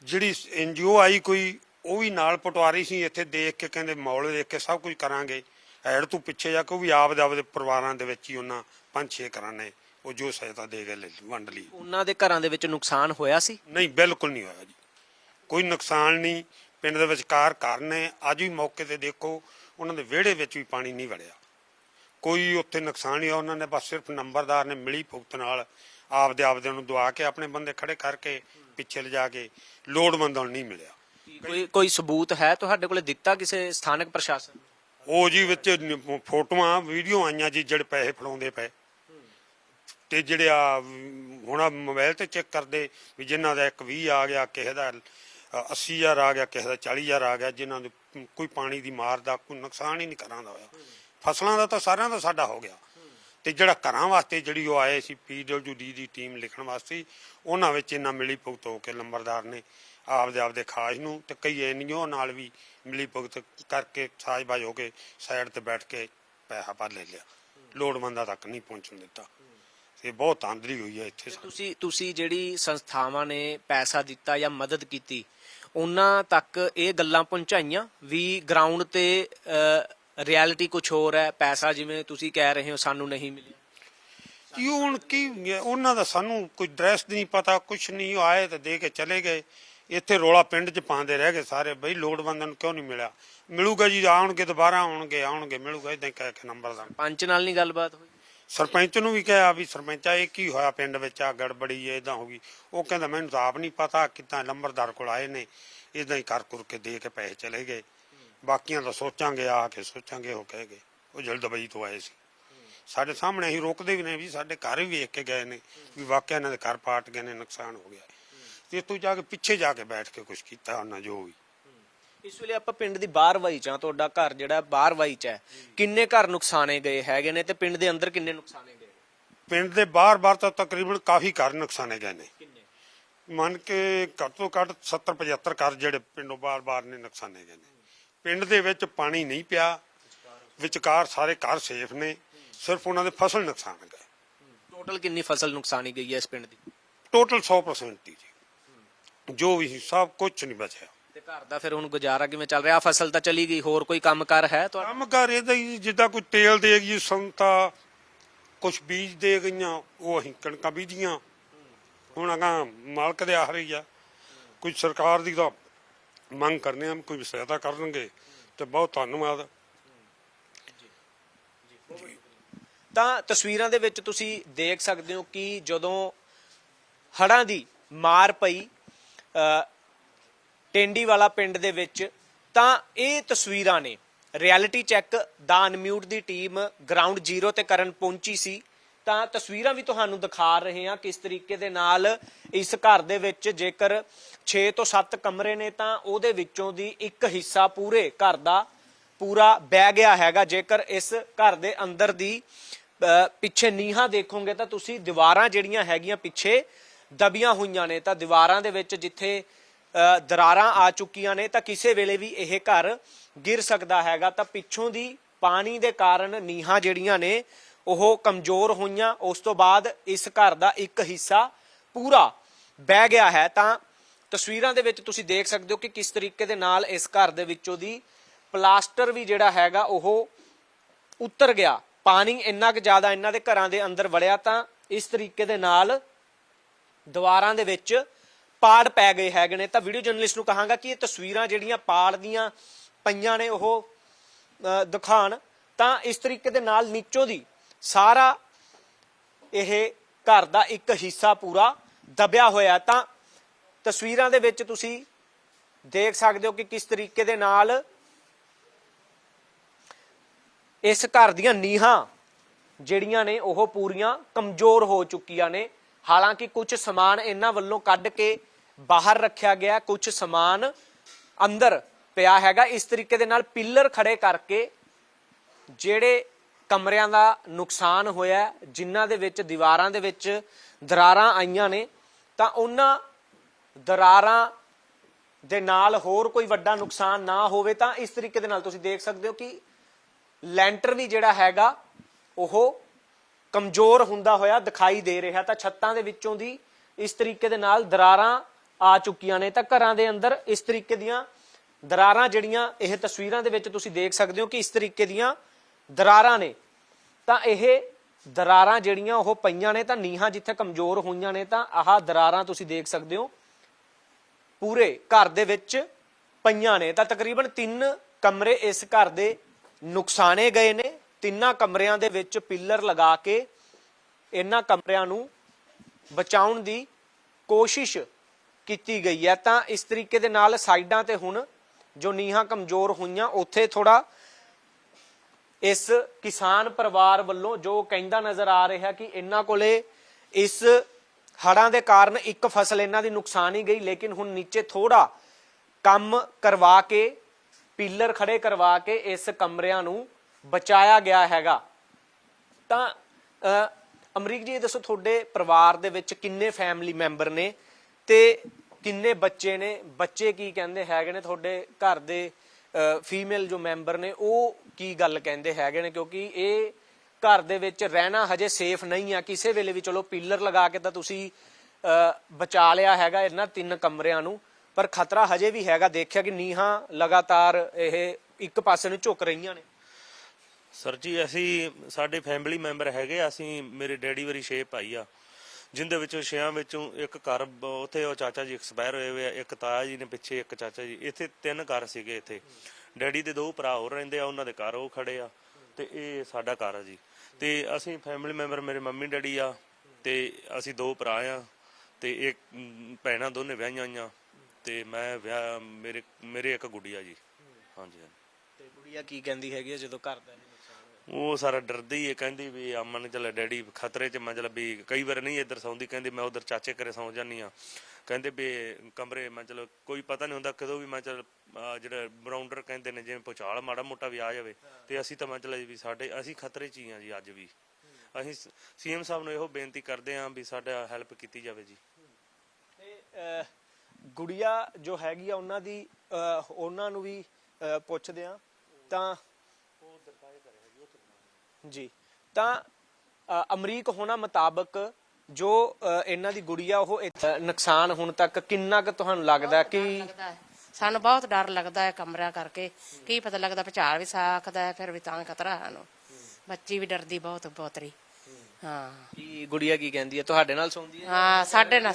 [SPEAKER 4] ਜਿਹੜੀ ਐਨਜੀਓ ਆਈ ਕੋਈ ਉਹ ਵੀ ਨਾਲ ਪਟਵਾਰੀ ਸੀ ਇੱਥੇ ਦੇਖ ਕੇ ਕਹਿੰਦੇ ਮੌਲ ਦੇਖ ਕੇ ਸਭ ਕੁਝ ਕਰਾਂਗੇ। ਐਡ ਤੋਂ ਪਿੱਛੇ ਜਾ ਕੇ ਉਹ ਵੀ ਆਪ ਦੇ ਆਪਦੇ ਪਰਿਵਾਰਾਂ ਦੇ ਵਿੱਚ ਹੀ ਉਹਨਾਂ ਪੰਜ ਛੇ ਘਰਾਂ ਨੇ ਉਹ ਜੋ ਸਹਾਇਤਾ ਦੇ ਗਏ ਲੈ ਲਈ, ਵੰਡ ਲਈ।
[SPEAKER 3] ਉਹਨਾਂ ਦੇ ਘਰਾਂ ਦੇ ਵਿੱਚ ਨੁਕਸਾਨ ਹੋਇਆ ਸੀ?
[SPEAKER 4] ਨਹੀਂ ਬਿਲਕੁਲ ਨਹੀਂ ਹੋਇਆ ਜੀ। ਕੋਈ ਨੁਕਸਾਨ ਨਹੀਂ ਪਿੰਡ ਦੇ ਵਿਚਕਾਰ ਘਰ ਨੇ ਅੱਜ ਵੀ ਮੌਕੇ ਤੇ ਦੇਖੋ ਉਹਨਾਂ ਦੇ ਵਿਹੜੇ ਵਿੱਚ ਵੀ ਪਾਣੀ ਨਹੀਂ ਵੜਿਆ। ਕੋਈ ਉੱਥੇ ਨੁਕਸਾਨ ਨਹੀਂ ਹੋਇਆ ਉਹਨਾਂ ਨੇ ਬਸ ਸਿਰਫ ਨੰਬਰਦਾਰ ਨੇ ਮਿਲੀ ਭੁਗਤ ਨਾਲ ਆਪਦੇ ਆਪਦੇ ਨੂੰ ਦਵਾ ਕੇ ਆਪਣੇ ਬੰਦੇ ਖੜੇ ਕਰਕੇ ਪਿੱਛੇ ਲਿਜਾ ਕੇ ਲੋੜਵੰਦਾਂ ਨੂੰ ਨਹੀਂ ਮਿਲਿਆ।
[SPEAKER 3] ਕੋਈ ਕੋਈ ਸਬੂਤ ਹੈ ਤੁਹਾਡੇ ਕੋਲੇ ਦਿੱਤਾ ਕਿਸੇ ਸਥਾਨਕ ਪ੍ਰਸ਼ਾਸਨ ਨੂੰ?
[SPEAKER 4] ਉਹ ਜੀ ਵਿੱਚ ਨ- ਫੋਟੋਆਂ ਵੀਡੀਓ ਆਈਆਂ ਜੀ ਜਿਹੜੇ ਪੈਸੇ ਫੜਾਉਂਦੇ ਪਏ। ਤੇ ਜਿਹੜੇ ਆ ਹੁਣ ਆਹ ਮੋਬਾਈਲ ਤੇ ਚੈੱਕ ਕਰਦੇ ਵੀ ਜਿਨ੍ਹਾਂ ਦਾ ਇੱਕ 20 ਆ ਗਿਆ ਕਿਸੇ ਦਾ ਅ, 80000 ਆ ਗਿਆ ਕਿਸੇ ਦਾ 40000 ਆ ਗਿਆ ਜਿਨ੍ਹਾਂ ਦੇ ਕੋਈ ਪਾਣੀ ਦੀ ਮਾਰ ਦਾ ਕੋਈ ਨੁਕਸਾਨ ਹੀ ਨਹੀਂ ਘਰਾਂ ਦਾ ਹੋਇਆ। ਫਸਲਾਂ ਦਾ ਤਾਂ ਸਾਰਿਆਂ ਦਾ ਸਾਡਾ ਹੋ ਗਿਆ। ਤੇ ਜਿਹੜਾ ਘਰਾਂ ਵਾਸਤੇ ਜਿਹੜੀ ਉਹ ਆਏ ਸੀ ਪੀਡਬਲਯੂਡੀ ਦੀ ਟੀਮ ਲਿਖਣ ਵਾਸਤੇ ਉਹਨਾਂ ਵਿੱਚ ਇਹਨਾਂ ਮਿਲੀ ਭੁਗਤ ਹੋ ਕੇ ਲੰਬਰਦਾਰ ਨੇ। ਆਪਦੇ ਆਪਦੇ ਖਾਸ ਨੂੰ ਤੇ ਕਈ ਐਨਜੀਓ ਨਾਲ ਵੀ ਮਿਲੀ ਭੁਗਤ ਕਰਕੇ ਸਾਜ਼ਬਾਜ਼ ਹੋ ਕੇ ਸਾਈਡ ਤੇ ਬੈਠ ਕੇ ਪੈਸਾ ਭਰ ਲੈ ਲਿਆ। ਲੋੜਵੰਦਾਂ ਤੱਕ ਨਹੀਂ ਪਹੁੰਚਣ ਦਿੱਤਾ। ਤੇ ਬਹੁਤ ਆਂਦਰੀ ਹੋਈ ਹੈ ਇੱਥੇ।
[SPEAKER 3] ਤੁਸੀਂ ਤੁਸੀਂ ਜਿਹੜੀ ਸੰਸਥਾਵਾਂ ਨੇ ਪੈਸਾ ਦਿੱਤਾ ਜਾਂ ਮਦਦ ਕੀਤੀ ਉਹਨਾਂ ਤੱਕ ਇਹ ਗੱਲਾਂ ਪਹੁੰਚਾਈਆਂ ਵੀ ਗਰਾਊਂਡ ਤੇ ਰਿਐਲਿਟੀ ਕੁਝ ਹੋਰ ਹੈ? ਪੈਸਾ ਜਿਵੇਂ ਤੁਸੀਂ ਕਹਿ ਰਹੇ ਹੋ ਸਾਨੂੰ ਨਹੀਂ ਮਿਲਿਆ।
[SPEAKER 4] ਕੀ ਹੁਣ ਕੀ ਉਹਨਾਂ ਦਾ ਸਾਨੂੰ ਕੋਈ ਡਰੈਸ ਨਹੀਂ ਪਤਾ ਕੁਛ ਨਹੀਂ ਆਏ ਤੇ ਦੇ ਕੇ ਚਲੇ ਗਏ। ਇੱਥੇ ਰੋਲਾ ਪਿੰਡ 'ਚ ਪਾਉਂਦੇ ਰਹਿ ਗਏ ਸਾਰੇ ਬਈ ਲੋੜਵੰਦਾਂ ਨੂੰ ਕਿਉਂ ਨਹੀਂ ਮਿਲਿਆ? ਮਿਲੂਗਾ ਜੀ ਆਉਣਗੇ ਦੁਬਾਰਾ ਆਉਣਗੇ ਆਉਣਗੇ ਮਿਲੂਗਾ ਇਦਾਂ ਕਹਿ ਕੇ ਨੰਬਰ ਦਾ।
[SPEAKER 3] ਪੰਚ ਨਾਲ ਨਹੀਂ ਗੱਲਬਾਤ ਹੋਈ?
[SPEAKER 4] ਸਰਪੰਚ ਨੂੰ ਵੀ ਕਿਹਾ ਵੀ ਸਰਪੰਚਾ ਇਹ ਕੀ ਹੋਇਆ ਪਿੰਡ ਵਿੱਚ ਆ ਗੜਬੜੀ ਹੈ ਇਦਾਂ ਹੋ ਗਈ। ਉਹ ਕਹਿੰਦਾ ਮੈਨੂੰ ਤਾਂ ਆਪ ਨਹੀਂ ਪਤਾ ਕਿੱਦਾਂ ਲੰਬਰਦਾਰ ਕੋਲ ਆਏ ਨੇ। ਇਦਾਂ ਹੀ ਕਰ ਕੁਰ ਕੇ ਦੇ ਕੇ ਪੈਸੇ ਚਲੇ ਗਏ। ਬਾਕੀਆਂ ਦਾ ਸੋਚਾਂਗੇ ਆ ਕੇ ਸੋਚਾਂਗੇ ਉਹ ਕਹਿ ਗਏ। ਉਹ ਜਲਦਬਾਜ਼ੀ ਤੋਂ ਆਏ ਸੀ। ਸਾਡੇ ਸਾਹਮਣੇ ਹੀ ਰੋਕਦੇ ਵੀ ਨੇ ਵੀ ਸਾਡੇ ਘਰ ਵੀ ਵੇਖ ਕੇ ਗਏ ਨੇ ਵੀ ਵਾਕਿਆ ਇਹਨਾਂ ਦੇ ਘਰ ਪਾਟ ਗਏ ਨੇ ਨੁਕਸਾਨ ਹੋ ਗਿਆ ਤੇ ਤੂੰ ਜਾ ਕੇ ਪਿੱਛੇ ਜਾ ਕੇ ਬੈਠ ਕੇ ਕੁਝ ਕੀਤਾ ਉਹਨਾਂ ਜੋ ਵੀ।
[SPEAKER 3] ਇਸ ਵੇਲੇ ਆਪਾਂ ਪਿੰਡ ਦੀ ਬਾਹਰਵਾਈ ਚ ਆ ਤੁਹਾਡਾ ਘਰ ਜਿਹੜਾ ਬਾਹਰਵਾਈ ਚ ਹੈ। ਕਿੰਨੇ ਘਰ ਨੁਕਸਾਨੇ ਗਏ ਹੈਗੇ ਨੇ ਤੇ ਪਿੰਡ ਦੇ ਅੰਦਰ ਕਿੰਨੇ ਨੁਕਸਾਨੇ ਗਏ
[SPEAKER 4] ਪਿੰਡ ਦੇ ਬਾਹਰ-ਬਾਹਰ ਤਾਂ ਤਕਰੀਬਨ ਕਾਫੀ ਘਰ ਨੁਕਸਾਨੇ ਗਏ ਨੇ।
[SPEAKER 3] ਕਿੰਨੇ?
[SPEAKER 4] ਮੰਨ ਕੇ ਘੱਟ ਤੋਂ ਘੱਟ 70 75 ਘਰ ਜਿਹੜੇ ਪਿੰਡੋਂ ਬਾਰ-ਬਾਰ ਨੇ ਨੁਕਸਾਨੇ ਗਏ ਨੇ। ਪਿੰਡ ਦੇ ਵਿੱਚ ਪਾਣੀ ਨਹੀਂ ਪਿਆ। ਵਿਚਕਾਰ ਸਾਰੇ ਘਰ ਸੇਫ ਨੇ। ਸਿਰਫ ਉਹਨਾਂ ਦੇ ਫਸਲ ਨੁਕਸਾਨ ਗਏ।
[SPEAKER 3] ਟੋਟਲ ਕਿੰਨੀ ਫਸਲ ਨੁਕਸਾਨੀ ਗਈ ਹੈ ਇਸ ਪਿੰਡ ਦੀ?
[SPEAKER 4] ਟੋਟਲ 100% ਹੀ ਜੀ ਵੀ ਸੀ, ਸਭ ਕੁਝ ਨਹੀਂ ਬਚਿਆ।
[SPEAKER 3] ਤੇ ਘਰ ਦਾ ਫਿਰ ਹੁਣ ਗੁਜ਼ਾਰਾ ਕਿਵੇਂ ਚੱਲ ਰਿਹਾ? ਫਸਲ ਤਾਂ ਚਲੀ ਗਈ ਹੋਰ ਕੋਈ ਕੰਮਕਾਰ ਹੈ ਤੁਹਾਡਾ?
[SPEAKER 4] ਕੰਮ ਕਰ ਇਹਦਾ ਹੀ ਜਿੱਦਾਂ ਕੋਈ ਤੇਲ ਦੇ ਗਈ ਸੰਤਾ ਕੁਝ ਬੀਜ ਦੇ ਗਈਆਂ ਉਹ ਅਸੀਂ ਕਣਕਾਂ ਬੀਜੀਆਂ। ਹੁਣ ਅਗਾ ਮਾਲਕ ਦੇ ਆਖਰੀ ਆ ਕੋਈ ਸਰਕਾਰ ਦੀ ਤਾਂ ਮੰਗ ਕਰਨੇ ਆ ਕੋਈ ਸਹਾਇਤਾ ਕਰਨਗੇ ਤੇ ਬਹੁਤ ਧੰਨਵਾਦ।
[SPEAKER 3] ਤਾਂ ਤਸਵੀਰਾਂ ਦੇ ਵਿੱਚ ਤੁਸੀਂ ਦੇਖ ਸਕਦੇ ਹੋ ਕਿ ਜਦੋਂ ਹੜਾਂ ਦੀ ਮਾਰ ਪਈ ਅ, ਟੈਂਡੀਵਾਲਾ ਪਿੰਡ ਦੇ ਵਿੱਚ ਤਾਂ ਇਹ ਤਸਵੀਰਾਂ ਨੇ। ਰਿਐਲਿਟੀ ਚੈੱਕ ਦਾ ਅਨਮਿਊਟ ਦੀ ਟੀਮ ਗਰਾਊਂਡ ਜ਼ੀਰੋ ਤੇ ਕਰਨ ਪਹੁੰਚੀ ਸੀ। ਤਾਂ ਤਸਵੀਰਾਂ ਵੀ ਤੁਹਾਨੂੰ ਦਿਖਾ ਰਹੇ ਹਾਂ ਕਿਸ ਤਰੀਕੇ ਦੇ ਨਾਲ ਇਸ ਘਰ ਦੇ ਵਿੱਚ ਜੇਕਰ 6 ਤੋਂ 7 ਕਮਰੇ ਨੇ ਤਾਂ ਉਹਦੇ ਵਿੱਚੋਂ ਦੀ ਇੱਕ ਹਿੱਸਾ ਪੂਰੇ ਘਰ ਦਾ ਪੂਰਾ ਬਹਿ ਗਿਆ ਹੈਗਾ। ਜੇਕਰ ਇਸ ਘਰ ਦੇ ਅੰਦਰ ਦੀ ਅ, ਪਿੱਛੇ ਨੀਹਾਂ ਦੇਖੋਗੇ ਤਾਂ ਤੁਸੀਂ ਦੀਵਾਰਾਂ ਜਿਹੜੀਆਂ ਹੈਗੀਆਂ ਪਿੱਛੇ ਦਬੀਆਂ ਹੋਈਆਂ ਨੇ, ਤਾਂ ਦੀਵਾਰਾਂ ਦੇ ਵਿੱਚ ਜਿੱਥੇ ਦਰਾਰਾਂ ਆ ਚੁੱਕੀਆਂ ਨੇ, ਤਾਂ ਕਿਸੇ ਵੇਲੇ ਵੀ ਇਹ ਘਰ ਗਿਰ ਸਕਦਾ ਹੈਗਾ। ਤਾਂ ਪਿੱਛੋਂ ਦੀ ਪਾਣੀ ਦੇ ਕਾਰਨ ਨੀਹਾਂ ਜਿਹੜੀਆਂ ਨੇ, ਉਹ ਕਮਜ਼ੋਰ ਹੋਈਆਂ। ਉਸ ਤੋਂ ਬਾਅਦ ਇਸ ਘਰ ਦਾ ਇੱਕ ਹਿੱਸਾ ਪੂਰਾ ਬਹਿ ਗਿਆ ਹੈ। ਤਾਂ ਤਸਵੀਰਾਂ ਦੇ ਵਿੱਚ ਤੁਸੀਂ ਦੇਖ ਸਕਦੇ ਹੋ ਕਿ ਕਿਸ ਤਰੀਕੇ ਦੇ ਨਾਲ ਇਸ ਘਰ ਦੇ ਵਿੱਚੋਂ ਦੀ ਪਲਾਸਟਰ ਵੀ ਜਿਹੜਾ ਹੈਗਾ, ਉਹ ਉਤਰ ਗਿਆ। ਪਾਣੀ ਇੰਨਾ ਕੁ ਜ਼ਿਆਦਾ ਇਹਨਾਂ ਦੇ ਘਰਾਂ ਦੇ ਅੰਦਰ ਵੜਿਆ, ਤਾਂ ਇਸ ਤਰੀਕੇ ਦੇ ਨਾਲ ਦੀਵਾਰਾਂ ਦੇ ਵਿੱਚ ਪਾੜ ਪੈ ਗਏ ਹੈਗੇ ਨੇ। ਤਾਂ ਵੀਡੀਓ ਜਰਨਲਿਸਟ ਨੂੰ ਕਹਾਂਗਾ ਕਿ ਇਹ ਤਸਵੀਰਾਂ ਜਿਹੜੀਆਂ ਪਾੜ ਦੀਆਂ ਪਈਆਂ ਨੇ ਉਹ ਅ, ਦਿਖਾਣ। ਤਾਂ ਇਸ ਤਰੀਕੇ ਦੇ ਨਾਲ ਨੀਚੋਂ ਦੀ ਸਾਰਾ ਇਹ ਘਰ ਦਾ ਇੱਕ ਹਿੱਸਾ ਪੂਰਾ ਦਬਿਆ ਹੋਇਆ। ਤਾਂ ਤਸਵੀਰਾਂ ਦੇ ਵਿੱਚ ਤੁਸੀਂ ਦੇਖ ਸਕਦੇ ਹੋ ਕਿ ਕਿਸ ਤਰੀਕੇ ਦੇ ਨਾਲ ਇਸ ਘਰ ਦੀਆਂ ਨੀਹਾਂ ਜਿਹੜੀਆਂ ਨੇ ਉਹ ਪੂਰੀਆਂ ਕਮਜ਼ੋਰ ਹੋ ਚੁੱਕੀਆਂ ਨੇ। ਹਾਲਾਂਕਿ ਕੁਝ ਸਮਾਨ ਇਹਨਾਂ ਵੱਲੋਂ ਕੱਢ ਕੇ ਬਾਹਰ ਰੱਖਿਆ ਗਿਆ ਕੁਝ ਸਮਾਨ ਅੰਦਰ ਪਿਆ ਹੈਗਾ। ਇਸ ਤਰੀਕੇ ਦੇ ਨਾਲ ਪਿੱਲਰ ਖੜੇ ਕਰਕੇ ਜਿਹੜੇ ਕਮਰਿਆਂ ਦਾ ਨੁਕਸਾਨ ਹੋਇਆ ਹੈ, ਜਿਨ੍ਹਾਂ ਦੇ ਵਿੱਚ ਦੀਵਾਰਾਂ ਦੇ ਵਿੱਚ ਦਰਾਰਾਂ ਆਈਆਂ ਨੇ ਤਾਂ ਉਹਨਾਂ ਦਰਾਰਾਂ ਦੇ ਨਾਲ ਹੋਰ ਕੋਈ ਵੱਡਾ ਨੁਕਸਾਨ ਨਾ ਹੋਵੇ ਤਾਂ ਇਸ ਤਰੀਕੇ ਦੇ ਨਾਲ ਤੁਸੀਂ ਦੇਖ ਸਕਦੇ ਹੋ ਕਿ ਲੈਂਟਰ ਵੀ ਜਿਹੜਾ ਹੈਗਾ ਉਹ ਕਮਜ਼ੋਰ ਹੁੰਦਾ ਹੋਇਆ ਦਿਖਾਈ ਦੇ ਰਿਹਾ ਤਾਂ ਛੱਤਾਂ ਦੇ ਵਿੱਚੋਂ ਦੀ ਇਸ ਤਰੀਕੇ ਦੇ ਨਾਲ ਦਰਾਰਾਂ ਆ ਚੁੱਕੀਆਂ ਨੇ ਤਾਂ ਘਰਾਂ ਦੇ ਅੰਦਰ ਇਸ ਤਰੀਕੇ ਦੀਆਂ ਦਰਾਰਾਂ ਜਿਹੜੀਆਂ ਇਹ ਤਸਵੀਰਾਂ ਦੇ ਵਿੱਚ ਤੁਸੀਂ ਦੇਖ ਸਕਦੇ ਹੋ ਕਿ ਇਸ ਤਰੀਕੇ ਦੀਆਂ ਦਰਾਰਾਂ ਨੇ। ਤਾਂ ਇਹ ਦਰਾਰਾਂ ਜਿਹੜੀਆਂ ਉਹ ਪਈਆਂ ਨੇ ਤਾਂ ਨੀਹਾਂ ਜਿੱਥੇ ਕਮਜ਼ੋਰ ਹੋਈਆਂ ਨੇ ਤਾਂ ਆਹ ਦਰਾਰਾਂ ਤੁਸੀਂ ਦੇਖ ਸਕਦੇ ਹੋ, ਪੂਰੇ ਘਰ ਦੇ ਵਿੱਚ ਪਈਆਂ ਨੇ। ਤਾਂ ਤਕਰੀਬਨ 3 ਕਮਰੇ ਇਸ ਘਰ ਦੇ ਨੁਕਸਾਨੇ ਗਏ ਨੇ। ਤਿੰਨਾਂ ਕਮਰਿਆਂ ਦੇ ਵਿੱਚ ਪਿੱਲਰ ਲਗਾ ਕੇ ਇਹਨਾਂ ਕਮਰਿਆਂ ਨੂੰ ਬਚਾਉਣ ਦੀ ਕੋਸ਼ਿਸ਼ ਕੀਤੀ ਗਈ ਹੈ। ਤਾਂ ਇਸ ਤਰੀਕੇ ਦੇ ਨਾਲ ਸਾਈਡਾਂ ਤੇ ਹੁਣ ਜੋ ਨੀਹਾਂ ਕਮਜ਼ੋਰ ਹੋਈਆਂ, ਉੱਥੇ ਥੋੜਾ ਇਸ ਕਿਸਾਨ ਪਰਿਵਾਰ ਵੱਲੋਂ ਜੋ ਕਹਿੰਦਾ ਨਜ਼ਰ ਆ ਰਿਹਾ ਕਿ ਇਹਨਾਂ ਕੋਲੇ ਇਸ ਹੜਾਂ ਦੇ ਕਾਰਨ ਇੱਕ ਫਸਲ ਇਹਨਾਂ ਦੀ ਨੁਕਸਾਨ ਹੀ ਗਈ, ਲੇਕਿਨ ਹੁਣ ਨੀਚੇ ਥੋੜਾ ਕੰਮ ਕਰਵਾ ਕੇ, ਪਿੱਲਰ ਖੜੇ ਕਰਵਾ ਕੇ ਇਸ ਕਮਰਿਆਂ ਨੂੰ ਬਚਾਇਆ ਗਿਆ ਹੈਗਾ। ਤਾਂ ਅ, ਅਮਰੀਕ ਜੀ ਦੱਸੋ ਤੁਹਾਡੇ ਪਰਿਵਾਰ ਦੇ ਵਿੱਚ ਕਿੰਨੇ ਫੈਮਿਲੀ ਮੈਂਬਰ ਨੇ ਤੇ ਕਿੰਨੇ ਬੱਚੇ ਨੇ? ਬੱਚੇ ਕੀ ਕਹਿੰਦੇ ਹੈਗੇ ਨੇ? ਤੁਹਾਡੇ ਘਰ ਦੇ ਫੀਮੇਲ ਜੋ ਮੈਂਬਰ ਨੇ ਉਹ ਕੀ ਗੱਲ ਕਹਿੰਦੇ ਹੈਗੇ ਨੇ? ਕਿਉਂਕਿ ਇਹ ਘਰ ਦੇ ਵਿੱਚ ਰਹਿਣਾ ਹਜੇ ਸੇਫ ਨਹੀਂ ਆ। ਕਿਸੇ ਵੇਲੇ ਵੀ ਚਲੋ ਪੀਲਰ ਲਗਾ ਕੇ ਤਾਂ ਤੁਸੀਂ ਅ, ਬਚਾ ਲਿਆ ਹੈਗਾ ਇਹਨਾਂ ਤਿੰਨ ਕਮਰਿਆਂ ਨੂੰ। ਪਰ ਖਤਰਾ ਹਜੇ ਵੀ ਹੈਗਾ। ਦੇਖਿਆ ਕਿ ਨੀਹਾਂ ਲਗਾਤਾਰ ਇਹ ਇੱਕ ਪਾਸੇ ਨੂੰ ਝੁਕ ਰਹੀਆਂ ਨੇ।
[SPEAKER 1] ਸਰ ਜੀ ਅਸੀਂ ਸਾਡੇ ਫੈਮਿਲੀ ਮੈਂਬਰ ਹੈਗੇ ਆ, ਅਸੀਂ ਮੇਰੇ ਡੈਡੀ ਵਾਰੀ ਛੇ ਭਾਈ ਆ ਜਿੰਦੇ ਵਿੱਚੋਂ ਛੇਆਂ ਵਿੱਚੋਂ ਇੱਕ ਘਰ ਬ- ਉੱਥੇ ਉਹ ਚਾਚਾ ਜੀ ਐਕਸਪਾਇਰ ਹੋਏ ਹੋਏ ਆ ਇੱਕ ਤਾਇਆ ਜੀ ਨੇ ਪਿੱਛੇ ਇੱਕ ਚਾਚਾ ਜੀ ਇੱਥੇ ਤਿੰਨ ਘਰ ਸੀਗੇ ਇੱਥੇ। ਡੈਡੀ ਦੇ ਦੋ ਭਰਾ ਹੋਰ ਰਹਿੰਦੇ ਆ ਉਹਨਾਂ ਦੇ ਘਰ ਉਹ ਖੜੇ ਆ ਤੇ ਇਹ ਸਾਡਾ ਘਰ ਆ ਜੀ। ਤੇ ਅਸੀਂ ਫੈਮਿਲੀ ਮੈਂਬਰ ਮੇਰੇ ਮੰਮੀ ਡੈਡੀ ਆ ਤੇ ਅਸੀਂ ਦੋ ਭਰਾ ਆ ਤੇ ਇੱਕ ਮ, ਭੈਣਾਂ ਦੋਨੇ ਵਿਆਹੀਆਂ ਹੋਈਆਂ ਤੇ ਮੈਂ ਵਿਆਹ ਮੇਰੇ ਮੇਰੇ ਇੱਕ ਆ ਜੀ। ਹਾਂਜੀ ਹਾਂਜੀ।
[SPEAKER 3] ਤੇ ਗੁੜੀਆ ਕੀ ਕਹਿੰਦੀ ਹੈਗੀ ਆ ਜਦੋਂ ਘਰ ਦਾ
[SPEAKER 1] ਉਹ ਸਾਰਾ ਡਰਦੀ ਹੈ ਕਹਿੰਦੀ ਵੀ ਅਮਨ ਚੱਲ ਡੈਡੀ ਖਤਰੇ 'ਚ, ਮੈਂ ਚੱਲ ਵੀ ਕਈ ਵਾਰ ਨਹੀਂ ਇੱਧਰ ਸੌਂਦੀ, ਕਹਿੰਦੀ ਮੈਂ ਉਧਰ ਚਾਚੇ ਘਰੇ ਸੌਂ ਜਾਂਦੀ ਆ ਕਹਿੰਦੇ ਵੀ ਕਮਰੇ ਮੈਂ ਚਲੋ ਕੋਈ ਪਤਾ ਨਹੀਂ ਹੁੰਦਾ ਕਦੋਂ ਵੀ ਮੈਂ ਚਲ ਜਿਹੜਾ ਬਰਾਊਂਡਰ ਕਹਿੰਦੇ ਨੇ, ਜਿਵੇਂ ਪੁਚਾਲ ਮਾੜਾ ਮੋਟਾ ਵੀ ਆ ਜਾਵੇ, ਤੇ ਅਸੀਂ ਤਾਂ ਮੈਂ ਚਲ ਵੀ ਸਾਡੇ, ਅਸੀਂ ਖਤਰੇ 'ਚ ਹੀ ਆ ਜੀ ਅੱਜ ਵੀ। ਅਸੀਂ ਸੀਐਮ ਸਾਹਿਬ ਨੂੰ ਇਹੋ ਬੇਨਤੀ ਕਰਦੇ ਆਂ ਵੀ ਸਾਡਾ ਹੈਲਪ ਕੀਤੀ ਜਾਵੇ ਜੀ।
[SPEAKER 3] ਤੇ ਗੁੜੀਆ ਜੋ ਹੈਗੀ ਆ, ਉਹਨਾਂ ਦੀ ਉਹਨਾਂ ਨੂੰ ਵੀ ਪੁੱਛਦੇ ਆ ਤਾਂ ਜੀ। ਤਾਂ ਅਮਰੀਕ ਹੋਣਾ ਮੁਤਾਬਕ ਜੋ ਇਹਨਾਂ ਦੀ ਗੁੜੀਆ ਉਹ ਨੁਕਸਾਨ ਹੁਣ ਤੱਕ ਕਿੰਨਾ ਕੁ ਤੁਹਾਨੂੰ ਲੱਗਦਾ ਕਿ
[SPEAKER 2] ਹੈ। ਸਾਨੂੰ ਬਹੁਤ ਡਰ ਲੱਗਦਾ ਹੈ ਕਮਰਿਆਂ ਕਰਕੇ। ਕੀ ਪਤਾ ਲੱਗਦਾ ਭਚਾਲ ਵੀ ਸਕਦਾ ਹੈ ਫਿਰ ਵੀ ਤਾਂ ਖਤਰਾ ਸਾਨੂੰ। ਬੱਚੀ ਵੀ ਡਰਦੀ ਬਹੁਤ ਪੋਤਰੀ ਹਾਂ।
[SPEAKER 3] ਕੀ ਗੁੜੀਆ ਕੀ ਕਹਿੰਦੀ ਹੈ? ਤੁਹਾਡੇ ਨਾਲ ਸੌਂਦੀ ਹੈ
[SPEAKER 2] ਹਾਂ ਸਾਡੇ ਨਾਲ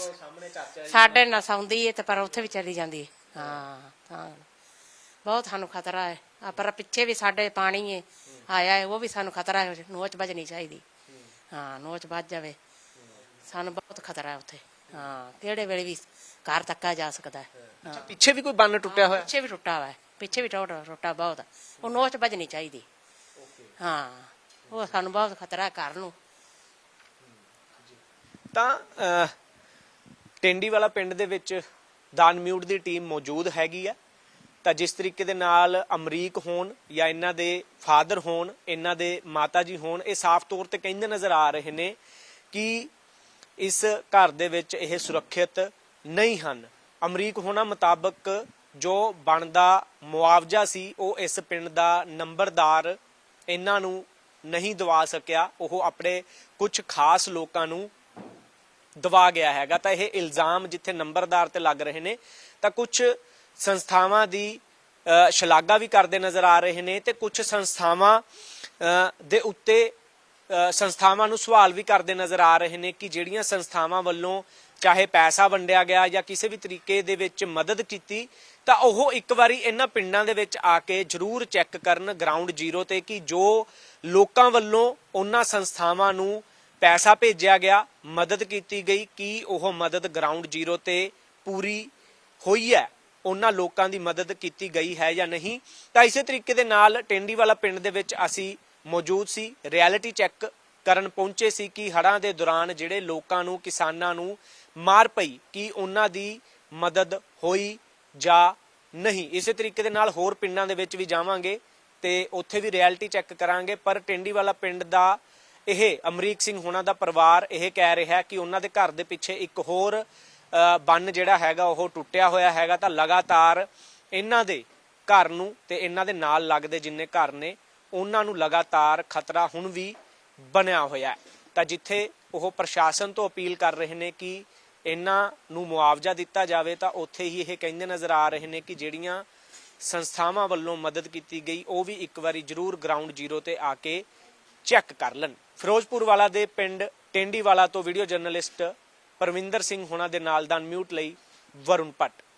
[SPEAKER 2] ਸਾਡੇ ਨਾਲ ਸੌਂਦੀ ਹੈ ਤੇ ਪਰ ਉੱਥੇ ਵੀ ਚਲੀ ਜਾਂਦੀ ਹੈ। ਹਾਂ ਤਾਂ। ਬਹੁਤ ਸਾਨੂੰ ਖਤਰਾ ਹੈ। ਆ ਪਰ ਪਿੱਛੇ ਵੀ ਸਾਡੇ ਪਾਣੀ ਹੈ। ਆਇਆ ਹੈ ਉਹ ਵੀ ਸਾਨੂੰ ਖਤਰਾ ਹੈ ਨੋਚ ਵੱਜਣੀ ਚਾਹੀਦੀ। ਹਾਂ ਨੋਚ ਵੱਜ ਜਾਵੇ। ਸਾਨੂੰ ਬਹੁਤ ਖਤਰਾ ਹੈ ਉੱਥੇ। ਹਾਂ ਕਿਹੜੇ ਵੇਲੇ ਵੀ ਘਰ ਤੱਕਾ ਜਾ ਸਕਦਾ ਹੈ। ਹਾਂ।
[SPEAKER 3] ਪਿੱਛੇ ਵੀ ਕੋਈ ਬੰਨ ਟੁੱਟਿਆ ਹੋਇਆ?
[SPEAKER 2] ਪਿੱਛੇ ਵੀ ਟੁੱਟਾ ਹੋਇਆ ਹੈ। ਪਿੱਛੇ ਵੀ ਟੁੱਟਾ ਟੁੱਟਾ ਬਹੁਤ ਹੈ। ਉਹ ਨੋਚ ਵੱਜਣੀ ਚਾਹੀਦੀ। ਹਾਂ ਉਹ ਸਾਨੂੰ ਬਹੁਤ ਖਤਰਾ ਹੈ ਘਰ ਨੂੰ।
[SPEAKER 3] ਤਾਂ ਅਹ, ਟਿੰਡੀਵਾਲਾ ਪਿੰਡ ਦੇ ਵਿੱਚ ਦਾਨ ਮਿਊਟ ਦੀ ਟੀਮ ਮੌਜੂਦ ਹੈਗੀ ਆ ਤਾਂ ਜਿਸ ਤਰੀਕੇ ਦੇ ਨਾਲ ਅਮਰੀਕ ਹੋਣ ਜਾਂ ਇਹਨਾਂ ਦੇ ਫਾਦਰ ਹੋਣ, ਇਹਨਾਂ ਦੇ ਮਾਤਾ ਜੀ ਹੋਣ, ਇਹ ਸਾਫ਼ ਤੌਰ ਤੇ ਕਹਿੰਦੇ ਨਜ਼ਰ ਆ ਰਹੇ ਨੇ ਕਿ ਇਸ ਘਰ ਦੇ ਵਿੱਚ ਇਹ ਸੁਰੱਖਿਅਤ ਨਹੀਂ ਹਨ। ਅਮਰੀਕ ਹੋਣਾ ਮੁਤਾਬਕ ਜੋ ਬਣਦਾ ਮੁਆਵਜ਼ਾ ਸੀ, ਉਹ ਇਸ ਪਿੰਡ ਦਾ ਨੰਬਰਦਾਰ ਇਹਨਾਂ ਨੂੰ ਨਹੀਂ ਦਵਾ ਸਕਿਆ। ਉਹ ਆਪਣੇ ਕੁਝ ਖਾਸ ਲੋਕਾਂ ਨੂੰ ਦਵਾ ਗਿਆ ਹੈਗਾ। ਤਾਂ ਇਹ ਇਲਜ਼ਾਮ ਜਿੱਥੇ ਨੰਬਰਦਾਰ ਤੇ ਲੱਗ ਰਹੇ ਨੇ, ਤਾਂ ਕੁਝ ਸੰਸਥਾਵਾਂ ਦੀ ਸ਼ਲਾਘਾ ਵੀ ਕਰਦੇ ਨਜ਼ਰ ਆ ਰਹੇ ਨੇ ਤੇ ਕੁਝ ਸੰਸਥਾਵਾਂ ਦੇ ਉੱਤੇ ਸੰਸਥਾਵਾਂ ਨੂੰ ਸਵਾਲ ਵੀ ਕਰਦੇ ਨਜ਼ਰ ਆ ਰਹੇ ਨੇ ਕਿ ਜਿਹੜੀਆਂ ਸੰਸਥਾਵਾਂ ਵੱਲੋਂ ਚਾਹੇ ਪੈਸਾ ਵੰਡਿਆ ਗਿਆ ਜਾਂ ਕਿਸੇ ਵੀ ਤਰੀਕੇ ਦੇ ਵਿੱਚ ਮਦਦ ਕੀਤੀ, ਤਾਂ ਉਹ ਇੱਕ ਵਾਰੀ ਇਹਨਾਂ ਪਿੰਡਾਂ ਦੇ ਵਿੱਚ ਆ ਕੇ ਜ਼ਰੂਰ ਚੈੱਕ ਕਰਨ ਗਰਾਊਂਡ ਜ਼ੀਰੋ ਤੇ ਕਿ ਜੋ ਲੋਕਾਂ ਵੱਲੋਂ ਉਹਨਾਂ ਸੰਸਥਾਵਾਂ ਨੂੰ ਪੈਸਾ ਭੇਜਿਆ ਗਿਆ, ਮਦਦ ਕੀਤੀ ਗਈ, ਕਿ ਉਹ ਮਦਦ ਗਰਾਊਂਡ ਜ਼ੀਰੋ ਤੇ ਪੂਰੀ ਹੋਈ ਹੈ। ਉਹਨਾਂ ਲੋਕਾਂ ਦੀ ਮਦਦ ਕੀਤੀ ਗਈ ਹੈ ਜਾਂ ਨਹੀਂ, ਤਾਂ ਇਸੇ ਤਰੀਕੇ ਦੇ ਨਾਲ ਟੈਂਡੀਵਾਲਾ ਪਿੰਡ ਦੇ ਵਿੱਚ ਅਸੀਂ ਮੌਜੂਦ ਸੀ, ਰਿਐਲਿਟੀ ਚੈੱਕ ਕਰਨ ਪਹੁੰਚੇ ਸੀ ਕਿ ਹੜ੍ਹਾਂ ਦੇ ਦੌਰਾਨ ਜਿਹੜੇ ਲੋਕਾਂ ਨੂੰ, ਕਿਸਾਨਾਂ ਨੂੰ ਮਾਰ ਪਈ, ਕਿ ਉਹਨਾਂ ਦੀ ਮਦਦ ਹੋਈ ਜਾਂ ਨਹੀਂ। ਇਸੇ ਤਰੀਕੇ ਦੇ ਨਾਲ ਹੋਰ ਪਿੰਡਾਂ ਦੇ ਵਿੱਚ ਵੀ ਜਾਵਾਂਗੇ ਤੇ ਉੱਥੇ ਵੀ ਰਿਐਲਿਟੀ ਚੈੱਕ ਕਰਾਂਗੇ, ਪਰ ਟੈਂਡੀਵਾਲਾ ਪਿੰਡ ਦਾ ਇਹ ਅਮਰੀਕ ਸਿੰਘ ਹੋਣਾ ਦਾ ਪਰਿਵਾਰ ਇਹ ਕਹਿ ਰਿਹਾ ਕਿ ਉਹਨਾਂ ਦੇ ਘਰ ਦੇ ਪਿੱਛੇ ਇੱਕ ਹੋਰ ਬੰਨ ਜਿਹੜਾ ਹੈਗਾ, ਉਹ ਟੁੱਟਿਆ ਹੋਇਆ ਹੈਗਾ ਤਾਂ ਲਗਾਤਾਰ ਇਹਨਾਂ ਦੇ ਘਰ ਨੂੰ ਤੇ ਇਹਨਾਂ ਦੇ ਨਾਲ ਲੱਗਦੇ ਜਿੰਨੇ ਘਰ ਨੇ, ਉਹਨਾਂ ਨੂੰ ਲਗਾਤਾਰ ਖਤਰਾ ਹੁਣ ਵੀ ਬਣਿਆ ਹੋਇਆ ਤਾਂ ਜਿੱਥੇ ਉਹ ਪ੍ਰਸ਼ਾਸਨ ਤੋਂ ਅਪੀਲ ਕਰ ਰਹੇ ਨੇ ਕਿ ਇਹਨਾਂ ਨੂੰ ਮੁਆਵਜ਼ਾ ਦਿੱਤਾ ਜਾਵੇ, ਤਾਂ ਉੱਥੇ ਹੀ ਇਹ ਕਹਿੰਦੇ ਨਜ਼ਰ ਆ ਰਹੇ ਨੇ ਕਿ ਜਿਹੜੀਆਂ ਸੰਸਥਾਵਾਂ ਵੱਲੋਂ ਮਦਦ ਕੀਤੀ ਗਈ, ਉਹ ਵੀ ਇੱਕ ਵਾਰੀ ਜ਼ਰੂਰ ਗਰਾਊਂਡ ਜ਼ੀਰੋ ਤੇ ਆ ਕੇ ਚੈੱਕ ਕਰ ਲੈਣ। ਫਿਰੋਜ਼ਪੁਰ ਵਾਲਾ ਦੇ ਪਿੰਡ ਟੈਂਡੀਵਾਲਾ ਤੋਂ ਵੀਡੀਓ ਜਰਨਲਿਸਟ ਪਰਵਿੰਦਰ ਸਿੰਘ ਹੋਣਾ ਦੇ ਨਾਲ ਦਾ ਮਿਊਟ ਲਈ ਵਰੁਣ ਭੱਟ।